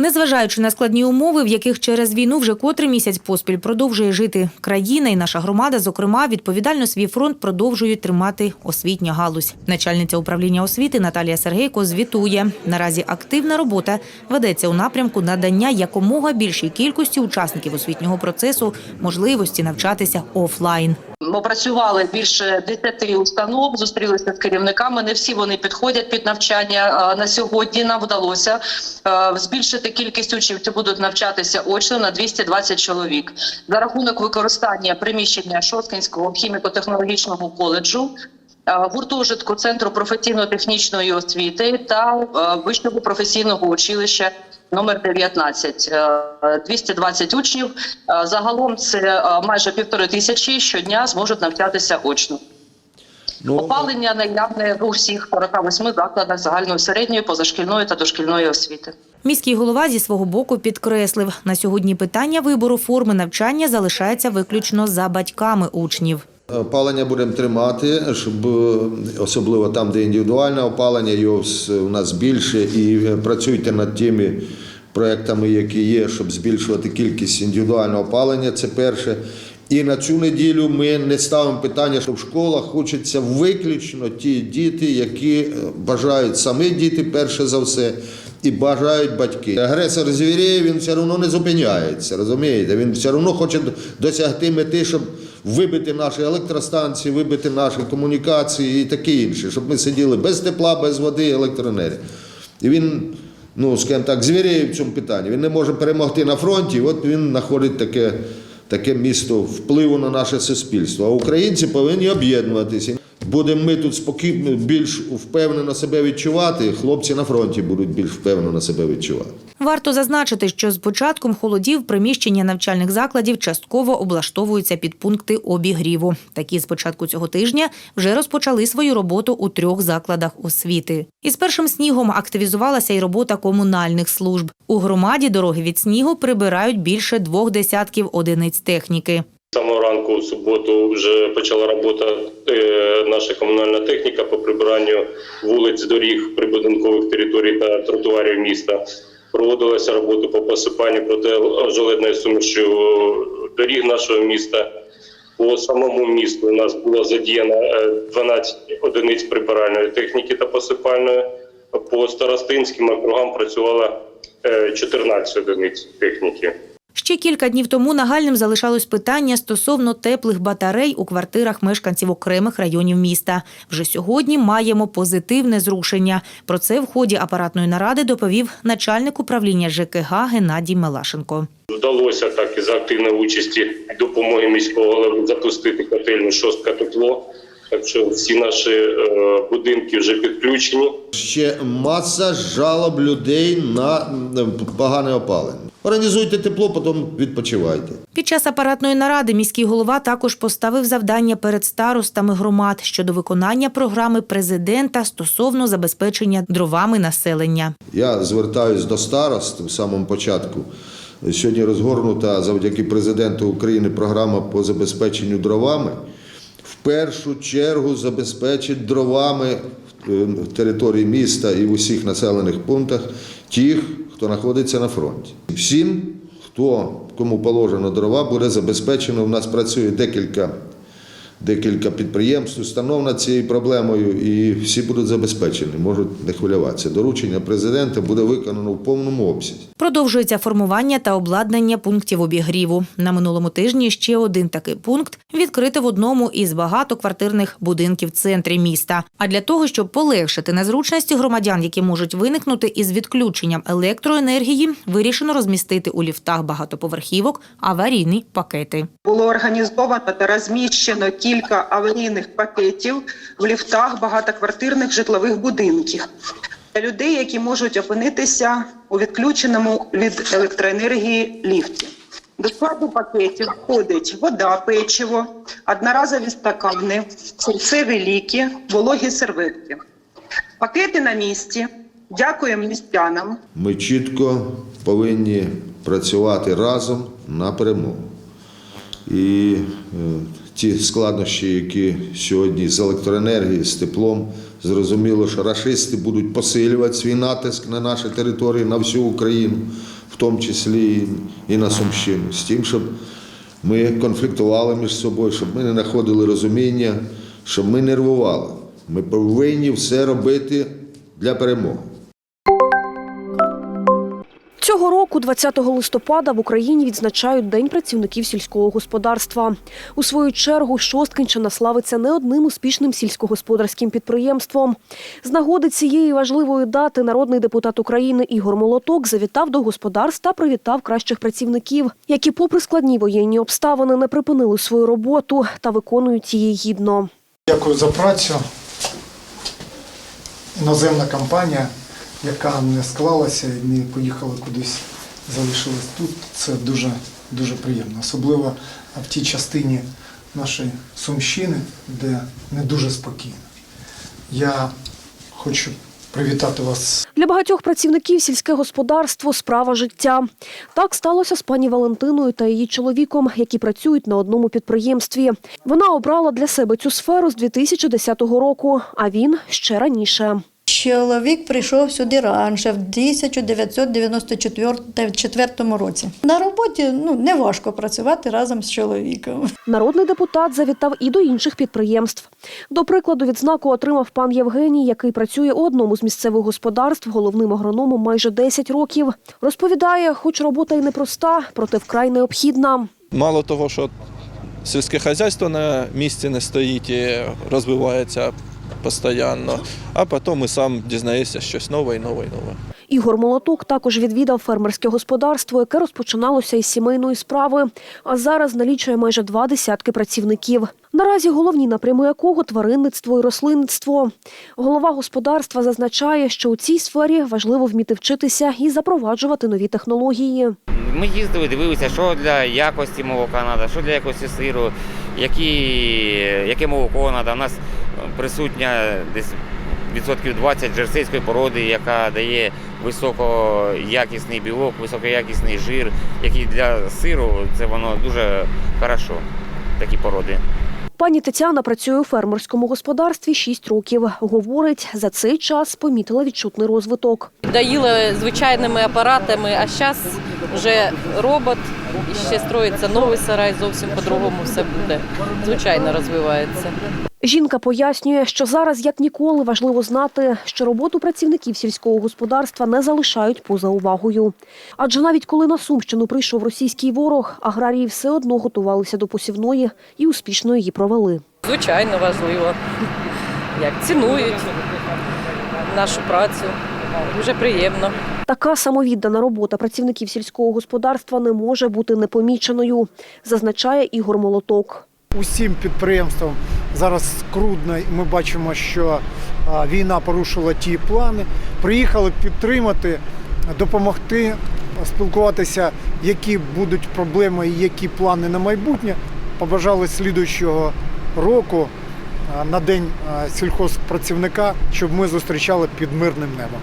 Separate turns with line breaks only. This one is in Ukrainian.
Незважаючи на складні умови, в яких через війну вже котрий місяць поспіль продовжує жити країна і наша громада, зокрема, відповідально свій фронт продовжують тримати освітня галузь. Начальниця управління освіти Наталія Сергейко звітує. Наразі активна робота ведеться у напрямку надання якомога більшій кількості учасників освітнього процесу можливості навчатися офлайн.
Опрацювали більше 10 установ, зустрілися з керівниками. Не всі вони підходять під навчання. На сьогодні нам вдалося збільшити кількість учнів, які будуть навчатися очно на 220 чоловік за рахунок використання приміщення Шосткинського хіміко-технологічного коледжу. Гуртожитку Центру професійно-технічної освіти та Вищого професійного училища номер 19. Е, 220 учнів. Е, Загалом це е, майже півтори тисячі щодня зможуть навчатися очно.
Ну,
Опалення наявне у всіх 48 закладах загальної середньої, позашкільної та дошкільної освіти.
Міський голова зі свого боку підкреслив, на сьогодні питання вибору форми навчання залишається виключно за батьками учнів.
Опалення будемо тримати, щоб е, особливо там, де індивідуальне опалення, його у нас більше. І е, працюйте над тими проектами, які є, щоб збільшувати кількість індивідуального опалення. Це перше. І на цю неділю ми не ставимо питання, що в школах хочеться виключно ті діти, які е, бажають самі діти, перше за все, і бажають батьки. Агресор звіріє, він все одно не зупиняється, розумієте? Він все одно хоче досягти мети, щоб вибити наші електростанції, вибити наші комунікації і таке інше, щоб ми сиділи без тепла, без води, електроенергії. І він, ну, скажімо так, звіряє в цьому питанні. Він не може перемогти на фронті, і от він знаходить таке, таке місто впливу на наше суспільство. А українці повинні об'єднуватися. Будемо ми тут спокійно більш впевнено себе відчувати, хлопці на фронті будуть більш впевнено себе відчувати.
Варто зазначити, що з початком холодів приміщення навчальних закладів частково облаштовуються під пункти обігріву. Такі з початку цього тижня вже розпочали свою роботу у трьох закладах освіти. Із першим снігом активізувалася й робота комунальних служб. У громаді дороги від снігу прибирають більше двох десятків одиниць техніки.
Самого ранку в суботу вже почала робота е, наша комунальна техніка по прибиранню вулиць, доріг, прибудинкових територій та тротуарів міста. Проводилася робота по посипанню протижеледною суміші доріг нашого міста. По самому місту у нас було задіяно е, 12 одиниць прибиральної техніки та посипальної. По старостинським округам працювало е, 14 одиниць техніки.
Ще кілька днів тому нагальним залишалось питання стосовно теплих батарей у квартирах мешканців окремих районів міста. Вже сьогодні маємо позитивне зрушення. Про це в ході апаратної наради доповів начальник управління ЖКГ Геннадій Мелашенко.
Вдалося так і за активної участі допомоги міського голови запустити котельну шостка тепло. Так що всі наші е, будинки вже підключені.
Ще маса жалоб людей на погане опалення. Організуйте тепло, потім відпочивайте.
Під час апаратної наради міський голова також поставив завдання перед старостами громад щодо виконання програми президента стосовно забезпечення дровами населення.
Я звертаюсь до старост в самому початку. Сьогодні розгорнута завдяки президенту України програма по забезпеченню дровами. Першу чергу забезпечить дровами е, в території міста і в усіх населених пунктах тих, хто знаходиться на фронті. Всім, хто кому положено дрова, буде забезпечено. У нас працює декілька, декілька підприємств, установ над цією проблемою, і всі будуть забезпечені, можуть не хвилюватися. Доручення президента буде виконано в повному обсязі.
Продовжується формування та обладнання пунктів обігріву. На минулому тижні ще один такий пункт відкрити в одному із багатоквартирних будинків в центрі міста. А для того, щоб полегшити незручності громадян, які можуть виникнути із відключенням електроенергії, вирішено розмістити у ліфтах багатоповерхівок аварійні пакети.
Було організовано та розміщено кілька аварійних пакетів в ліфтах багатоквартирних житлових будинків для людей, які можуть опинитися у відключеному від електроенергії ліфті. До складу пакетів входить вода, печиво, одноразові стакани, серцеві ліки, вологі серветки. Пакети на місці. Дякуємо містянам.
Ми чітко повинні працювати разом на перемогу. І е, ті складнощі, які сьогодні з електроенергією, з теплом, зрозуміло, що рашисти будуть посилювати свій натиск на наші території, на всю Україну. в тому числі і на Сумщину, з тим, щоб ми конфліктували між собою, щоб ми не знаходили розуміння, щоб ми нервували. Ми повинні все робити для перемоги.
Цього року, 20 листопада, в Україні відзначають День працівників сільського господарства. У свою чергу Шосткинщина славиться не одним успішним сільськогосподарським підприємством. З нагоди цієї важливої дати народний депутат України Ігор Молоток завітав до господарств та привітав кращих працівників, які, попри складні воєнні обставини, не припинили свою роботу та виконують її гідно.
Дякую за працю. Іноземна компанія, яка не склалася і ми поїхали кудись, залишились тут. Це дуже, дуже приємно. Особливо в тій частині нашої Сумщини, де не дуже спокійно. Я хочу привітати вас
Для багатьох працівників сільське господарство справа життя. Так сталося з пані Валентиною та її чоловіком, які працюють на одному підприємстві. Вона обрала для себе цю сферу з 2010 року, а він ще раніше.
Чоловік прийшов сюди раніше, в 1994 році. На роботі ну, не важко працювати разом з чоловіком.
Народний депутат завітав і до інших підприємств. До прикладу, відзнаку отримав пан Євгеній, який працює у одному з місцевих господарств головним агрономом майже 10 років. Розповідає, хоч робота й непроста, проте вкрай необхідна.
Мало того, що сільське хазяйство на місці не стоїть і розвивається постійно, а потім і сам дізнаєшся щось нове і нове і нове.
Ігор Молоток також відвідав фермерське господарство, яке розпочиналося із сімейної справи, а зараз налічує майже два десятки працівників. Наразі головні напрями якого тваринництво і рослинництво. Голова господарства зазначає, що у цій сфері важливо вміти вчитися і запроваджувати нові технології.
Ми їздили, дивилися, що для якості молока треба, що для якості сиру, які, яке молоко треба. У нас присутня десь відсотків 20 жерсейської породи, яка дає високоякісний білок, високоякісний жир, який для сиру це воно дуже хорошо, такі породи.
Пані Тетяна працює у фермерському господарстві 6 років. Говорить, за цей час помітила відчутний розвиток.
Доїли звичайними апаратами, а зараз вже робот, і ще строїться новий сарай, зовсім по-другому все буде. Звичайно розвивається.
Жінка пояснює, що зараз як ніколи важливо знати, що роботу працівників сільського господарства не залишають поза увагою. Адже навіть коли на Сумщину прийшов російський ворог, аграрії все одно готувалися до посівної і успішно її провели.
Звичайно важливо. Як цінують нашу працю. Дуже приємно.
Така самовіддана робота працівників сільського господарства не може бути непоміченою, зазначає Ігор Молоток.
Усім підприємствам зараз скрудно. Ми бачимо, що війна порушила ті плани. Приїхали підтримати, допомогти, спілкуватися, які будуть проблеми і які плани на майбутнє. Побажали слідуючого року на день сільхозпрацівника, щоб ми зустрічали під мирним небом.